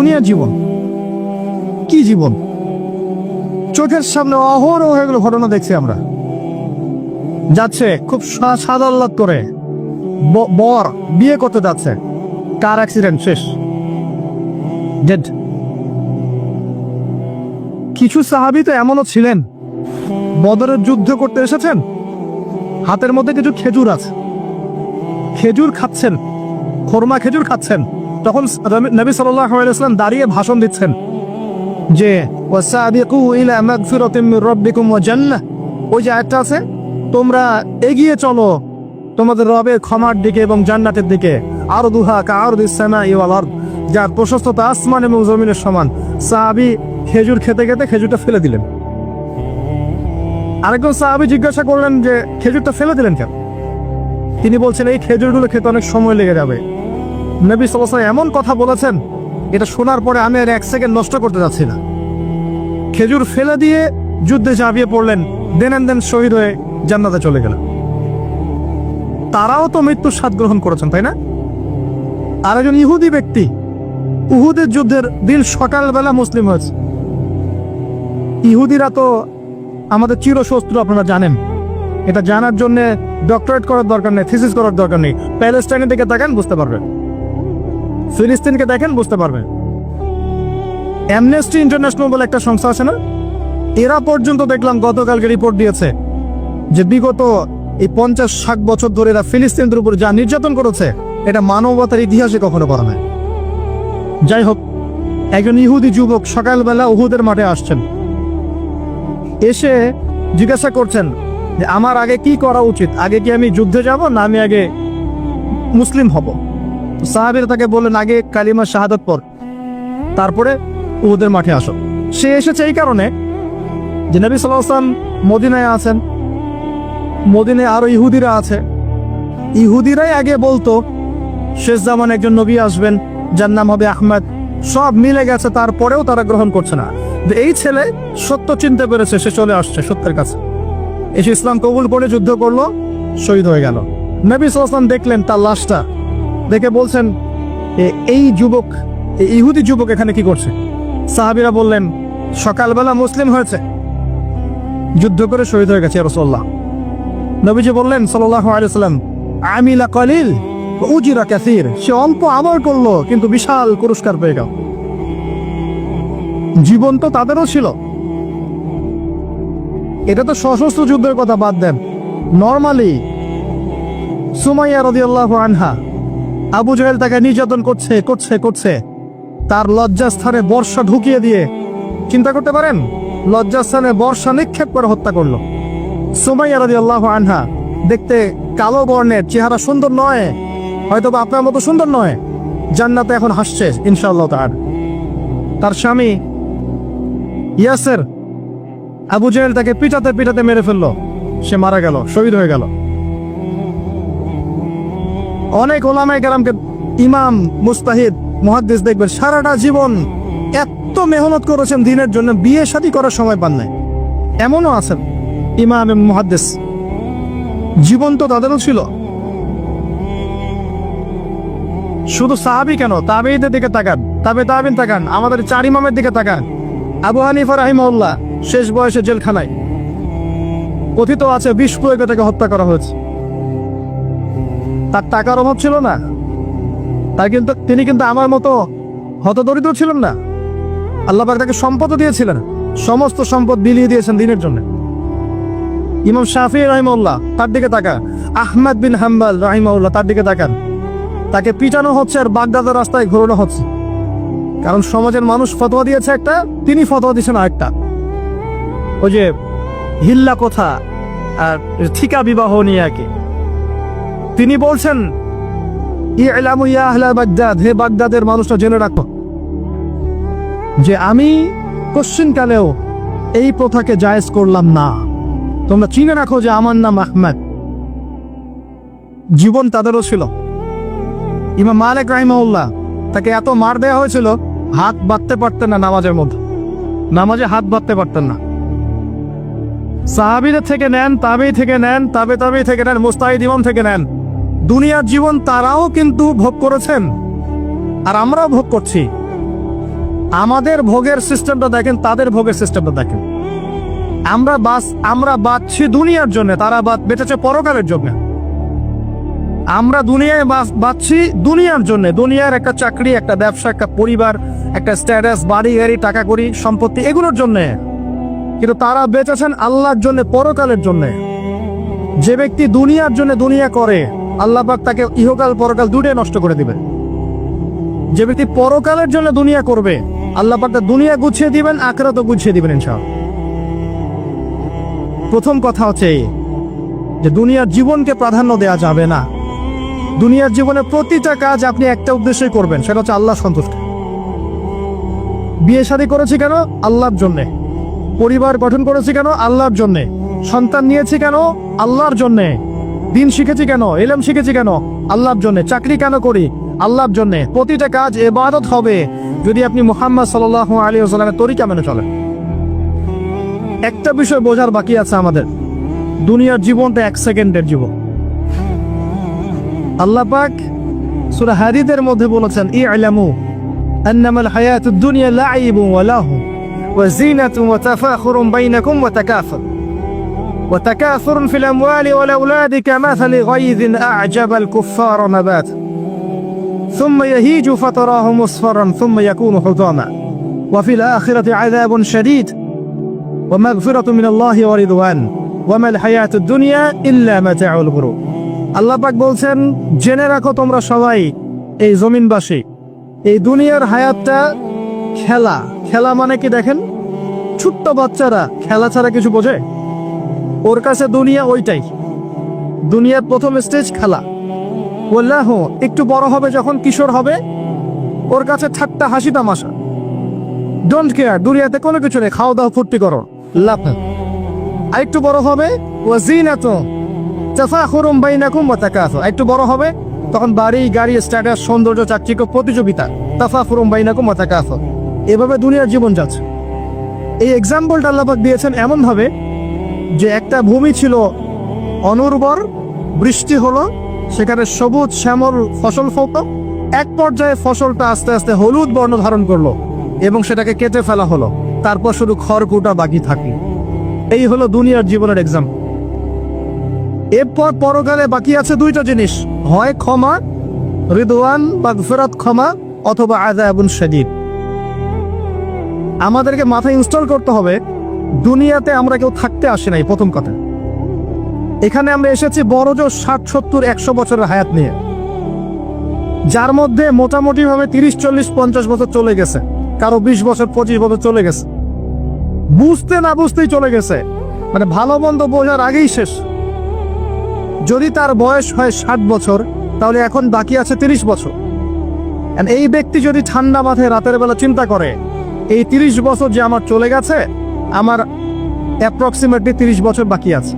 দুনিয়ার জীবন। কি জীবন? চোখের সামনে অহরহ এগুলো ঘটনা দেখছি আমরা। যাচ্ছে খুব সা- সাদা আহ্লাদ করে বর বিয়ে করতে যাচ্ছে। কার অ্যাক্সিডেন্ট শেষ। ডেড কিছু সাহাবি তো এমনও ছিলেন। বদরের যুদ্ধ করতে এসেছেন। হাতের মধ্যে কিছু খেজুর আছে। খেজুর খাচ্ছেন। খোরমা খেজুর খাচ্ছেন। তখন নবী সাল্লাম দাঁড়িয়ে ভাষণ দিচ্ছেন যে ওই যে আয়াতটা আছে, তোমরা এগিয়ে চলো তোমাদের রবের ক্ষমার দিকে এবং জান্নাতের দিকে। আর দুহা কারদিস সামাই ওয়াল আরদ, যার প্রশস্ততা আসমান এবং জমিনের সমান। সাহাবি খেজুর খেতে খেতে খেজুরটা ফেলে দিলেন। আরেকজন সাহাবি জিজ্ঞাসা করলেন যে, খেজুরটা ফেলে দিলেন কেন? তিনি বলছেন, এই খেজুরগুলো খেতে অনেক সময় লেগে যাবে। নবী সাল্লাল্লাহু এমন কথা বলেছেন, এটা শোনার পরে আমি আর এক সেকেন্ড নষ্ট করতে যাচ্ছি না। খেজুর ফেলে দিয়ে যুদ্ধে ঝাঁপিয়ে পড়লেন, দেন দেন শহীদ হয়ে জান্নাতে চলে গেলেন। তারাও তো মৃত্যুর স্বাদ গ্রহণ করেছেন, তাই না? আর একজন ইহুদি ব্যক্তি, উহুদের যুদ্ধের দিন সকালবেলা মুসলিম হয়েছে। ইহুদিরা তো আমাদের চিরশত্রু, আপনারা জানেন। এটা জানার জন্য ডক্টরেট করার দরকার নেই থিসিস করার দরকার নেই। প্যালেস্টাইনের দিকে তাকান, বুঝতে পারবেন। ফিলিস্তিনকে দেখেন, বুঝতে পারবেন অ্যামনেস্টি ইন্টারন্যাশনাল বলে একটা সংস্থা আছে না? এরা পর্যন্ত দেখলাম গতকালকে রিপোর্ট দিয়েছে যে বিগত এই পঞ্চাশ ষাট বছর ধরে এরা ফিলিস্তিনদের উপর যা নির্যাতন করেছে, এটা মানবতার ইতিহাসে কখনো করা নাই। যাই হোক, একজন ইহুদি যুবক সকালবেলা উহুদের মাঠে আসছেন। এসে জিজ্ঞাসা করছেন যে, আমার আগে কি করা উচিত? আগে কি আমি যুদ্ধে যাব না আমি আগে মুসলিম হব? সাহাবির তাকে বললেন, আগে কালিমা শাহাদত পর তারপরে উহুদের মাঠে আসো। সে এসেছে এই কারণে যে নবী সাল্লাম মদিনায় আছেন। মদিনায় আরও ইহুদিরা আছে। ইহুদিরাই আগে বলতো, শেষ জামান একজন নবী আসবেন, যার নাম হবে আহমেদ। সব মিলে গেছে, তারপরেও তারা গ্রহণ করছে না। যে এই ছেলে সত্য চিনতে পেরেছে, সে চলে আসছে সত্যের কাছে। এসে ইসলাম কবুল করে যুদ্ধ করল, শহীদ হয়ে গেল। নবী সাল্লাম দেখলেন তার লাশটা। দেখে বলছেন এই যুবক ইহুদি যুবক এখানে কি করছে? সাহাবিরা বললেন, সকালবেলা মুসলিম হয়েছে। যুদ্ধ করে শহীদ হয়ে গেছে রসল্লাহ নবীজি বললেন আলাইসাল্লাম আমিলা কলিল উজিরা ক্যাসির সে অল্প আমল করল, কিন্তু বিশাল পুরস্কার পেয়ে গেল। জীবন তো তাদেরও ছিল। এটা তো সশস্ত্র যুদ্ধের কথা বাদ দেন। নর্মালি সুমাইয়া রদিয়াল্লাহ আনহা আবু জাহেল তাকে নির্যাতন করছে করছে করছে। তার লজ্জাস্থানে বর্ষা ঢুকিয়ে দিয়ে চিন্তা করতে পারেন? লজ্জাস্থানে বর্ষা নিক্ষেপ করে হত্যা করল। সুমাইয়া রদিয়াল্লাহ আনহা দেখতে কালো বর্ণের চেহারা সুন্দর নয় হয়তো বা আপনার মতো সুন্দর নয়। জান্নাতে এখন হাসছে, ইনশাআল্লাহ তার তার স্বামী ইয়াসের আবু জাহেল তাকে পিটাতে পিটাতে মেরে ফেলল। সে মারা গেল, শহীদ হয়ে গেল। অনেক ওলামায় কালামকে ইমাম, মুস্তাহিদ মহাদ্দেশ দেখবেন, সারাটা জীবন এত মেহনত করেছেন দিনের জন্য, বিয়ে শাদী করার সময় পান নাই। এমনও আছেন ইমাম এবং মুহাদ্দিস। জীবন তো তাদেরও ছিল। শুধু সাহাবি কেন? তাবেইদের দিকে তাকান, তাবে তাবিন তাকান, আমাদের চার ইমামের দিকে তাকান। আবু হানিফা রাহিমউল্লাহ শেষ বয়সে জেলখানায়। কথিত আছে বিষ প্রয়োগে তাকে হত্যা করা হয়েছে। তার টাকার অভাব ছিল না। তার কিন্তু তিনি কিন্তু আমার মতো হতদরিদ্র ছিলেন না। আল্লাহ পাক তাকে সম্পদও দিয়েছিলেন। সমস্ত সম্পদ বিলিয়ে দিয়েছেন দিনের জন্য। ইমাম শাফি রাহিমউল্লাহ তার দিকে তাকান। আহমদ বিন হাম্বাল রাহিমউল্লাহ তার দিকে তাকান। তাকে পিটানো হচ্ছে আর বাগদাদের রাস্তায় ঘোরানো হচ্ছে। কারণ সমাজের মানুষ ফতোয়া দিয়েছে একটা, তিনি ফতোয়া দিয়েছেন আরেকটা। ওই যে, হিল্লা কথা? আর ঠিকা বিবাহ নিয়ে একে তিনি বলছেন বাগদাদ, হে বাগদাদের মানুষটা জেনে রাখো যে আমি কোশ্চিনকালেও এই প্রথাকে জায়েজ করলাম না। তোমরা চিনে রাখো যে আমার নাম আহমেদ। জীবন তাদেরও ছিল। ইমাম মালিক রাহিমাউল্লাহ তাকে এত মার দেওয়া হয়েছিল, হাত বাঁধতে পারতেন না নামাজের মধ্যে। নামাজে হাত বাঁধতে পারতেন না। সাহাবিদের থেকে নেন, তাবেই থেকে নেন, তাবে তাবেই থেকে নেন, মুস্তাহিদ ইমাম থেকে নেন। দুনিয়ার জীবন তারাও কিন্তু ভোগ করেছেন। আর আমরাও ভোগ করছি। আমাদের ভোগের সিস্টেমটা দেখেন, তাদের ভোগের সিস্টেমটা দেখেন। আমরা বাস, আমরা বাঁচছি দুনিয়ার জন্য, তারা বাদ বেঁচেছে পরকালের জন্য। আমরা দুনিয়ায় বাঁচছি দুনিয়ার জন্য। দুনিয়ার একটা চাকরি, একটা ব্যবসা, একটা পরিবার, একটা স্ট্যাটাস বাড়ি, গাড়ি, টাকা করি সম্পত্তি, এগুলোর জন্য। কিন্তু তারা বেঁচেছেন আল্লাহর জন্য, পরকালের জন্য। যে ব্যক্তি দুনিয়ার জন্য দুনিয়া করে আল্লাহ পাক তাকে ইহকাল পরকাল দুটোই নষ্ট করে দিবে যে ব্যক্তি পরকালের জন্য দুনিয়া করবে, আল্লাহ পাক তার দুনিয়া গুছিয়ে দিবেন আখরাত গুছিয়ে দিবেন ইনশাআল্লাহ। প্রথম কথা হচ্ছে যে দুনিয়ার জীবনকে প্রাধান্য দেওয়া যাবে না। দুনিয়ার জীবনে প্রতিটা কাজ আপনি একটা উদ্দেশ্যই করবেন, সেটা হচ্ছে আল্লাহ সন্তুষ্ট। বিয়ে শাদী করেছি কেন? আল্লাহর জন্যে। পরিবার গঠন করেছি কেন? আল্লাহর জন্যে। সন্তান নিয়েছি কেন? আল্লাহর জন্যে। দিন শিখেছি কেন? এলেম শিখেছি কেন? আল্লাহর জন্যে। চাকরি কেন করি? আল্লাহর জন্যে। প্রতিটা কাজ এবাদত হবে। যদি আপনি মোহাম্মদ সাল্লাহ আলী সাল্লামের তরিকা মেনে চলেন। একটা বিষয় বোঝার বাকি আছে আমাদের। দুনিয়ার জীবনটা এক সেকেন্ডের জীবন। আল্লাহ পাক সূরা হাদিদের মধ্যে বলেছেন, ইআলামু আন্নামাল হায়াতুদ দুনিয়া লাইবুন ওয়া লাহু ওয়া জিনাতুন ওয়া তাফাখুরুন বাইনাকুম ওয়া তাকাফুর। وتكاثر في الأموال والأولاد كمثل غيظ أعجب الكفار نبات ثم يهيج فتراه مصفرا ثم يكون حطاما وفي الآخرة عذاب شديد ومغفرة من الله ورضوان وما الحياة الدنيا إلا متاع الغرور আল্লাহ পাক বলছেন জেনে রাখো তোমরা সবাই এই জমিনবাসী এই দুনিয়ার হায়াতটা খেলা খেলা মানে কি দেখেন ছোট্ট বাচ্চারা খেলা ছাড়া কিছু বোঝে ওর কাছে দুনিয়া ওইটাই। দুনিয়ার প্রথম স্টেজ খেলা। বললাহ একটু বড় হবে যখন কিশোর হবে, ওর কাছে ঠাট্টা হাসি তামাশা। ডোন্ট কেয়ার দুনিয়াতে কোনো কিছু নেই খাওয়া দাওয়া ফুর্তি করো। নেই। আর একটু বড় হবে ও জিনাত তাফাখুরুম বাইনাকুম ওয়া তাকাসু। আর একটু বড় হবে, তখন বাড়ি, গাড়ি, স্ট্যাটাস, সৌন্দর্য, চাকচিক্য, প্রতিযোগিতা, তাফাখুরুম বাইনাকুম ওয়া তাকাসু। এভাবে দুনিয়ার জীবন যাচ্ছে। এই এক্সাম্পলটা আল্লাপাক দিয়েছেন এমন ভাবে যে একটা ভূমি ছিল অনুর্বর, বৃষ্টি হলো, সেখানে সবুজ শ্যামল ফসল ফলত। এক পর্যায়ে ফসলটা আস্তে আস্তে হলুদ বর্ণ ধারণ করল এবং সেটাকে কেটে ফেলা হলো। তারপর শুধু খড়কুটা বাকি থাকল। এই হলো দুনিয়ার জীবনের এক্সাম এরপর পরকালে বাকি আছে দুইটা জিনিস। হয় ক্ষমা, রিদওয়ান বা ফেরত ক্ষমা অথবা আজাবুন শাদীদ। আমাদেরকে মাথায় ইনস্টল করতে হবে দুনিয়াতে আমরা কেউ থাকতে আসি নাই, প্রথম কথা। এখানে আমরা এসেছি বড় জোর ষাট, সত্তর, একশো বছরের হায়াত নিয়ে। যার মধ্যে মোটামুটি ভাবে তিরিশ, চল্লিশ, পঞ্চাশ বছর চলে গেছে। কারও বিশ বছর, পঁচিশ বছর চলে গেছে। বুঝতে না বুঝতেই চলে গেছে। মানে ভালো মন্দ বোঝার আগেই শেষ। যদি তার বয়স হয় ষাট বছর, তাহলে এখন বাকি আছে তিরিশ বছর। এই ব্যক্তি যদি ঠান্ডা মাথায় রাতের বেলা চিন্তা করে, এই তিরিশ বছর যে আমার চলে গেছে আমার অ্যাপ্রক্সিমেটলি তিরিশ বছর বাকি আছে।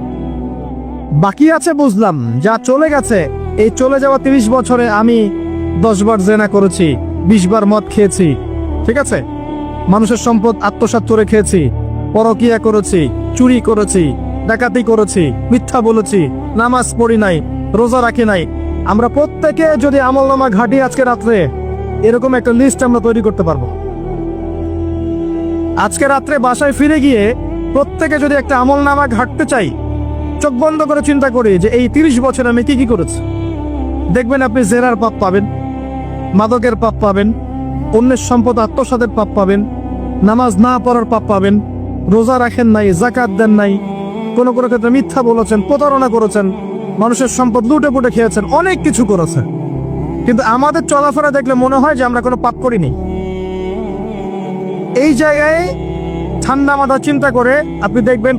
বাকি আছে বুঝলাম, যা চলে গেছে, এই চলে যাওয়া তিরিশ বছরে আমি দশ বার জেনা করেছি, বিশ বার মদ খেয়েছি, ঠিক আছে? মানুষের সম্পদ আত্মসাৎ করে খেয়েছি, পরকিয়া করেছি, চুরি করেছি, ডাকাতি করেছি, মিথ্যা বলেছি, নামাজ পড়ি নাই, রোজা রাখি নাই। আমরা প্রত্যেকে যদি আমলনামা ঘাটি আজকে রাত্রে, এরকম একটা লিস্ট আমরা তৈরি করতে পারব। আজকে রাত্রে বাসায় ফিরে গিয়ে প্রত্যেকে যদি একটা আমলনামা ঘাটতে চাই, চোখ বন্ধ করে চিন্তা করি যে এই তিরিশ বছর আমি কি কি করেছি। দেখবেন আপনি জেরার পাপ পাবেন, মাদকের পাপ পাবেন, অন্যের সম্পদ আত্মসাদের পাপ পাবেন, নামাজ না পড়ার পাপ পাবেন, রোজা রাখেন নাই জাকাত দেন নাই, কোনো কোনো ক্ষেত্রে মিথ্যা বলেছেন, প্রতারণা করেছেন, মানুষের সম্পদ লুটে পুটে খেয়েছেন, অনেক কিছু করেছেন। কিন্তু আমাদের চলাফেরা দেখলে মনে হয় যে আমরা কোনো পাপ করিনি। এই জায়গায় ঠান্ডা মাথা চিন্তা করে আপনি দেখবেন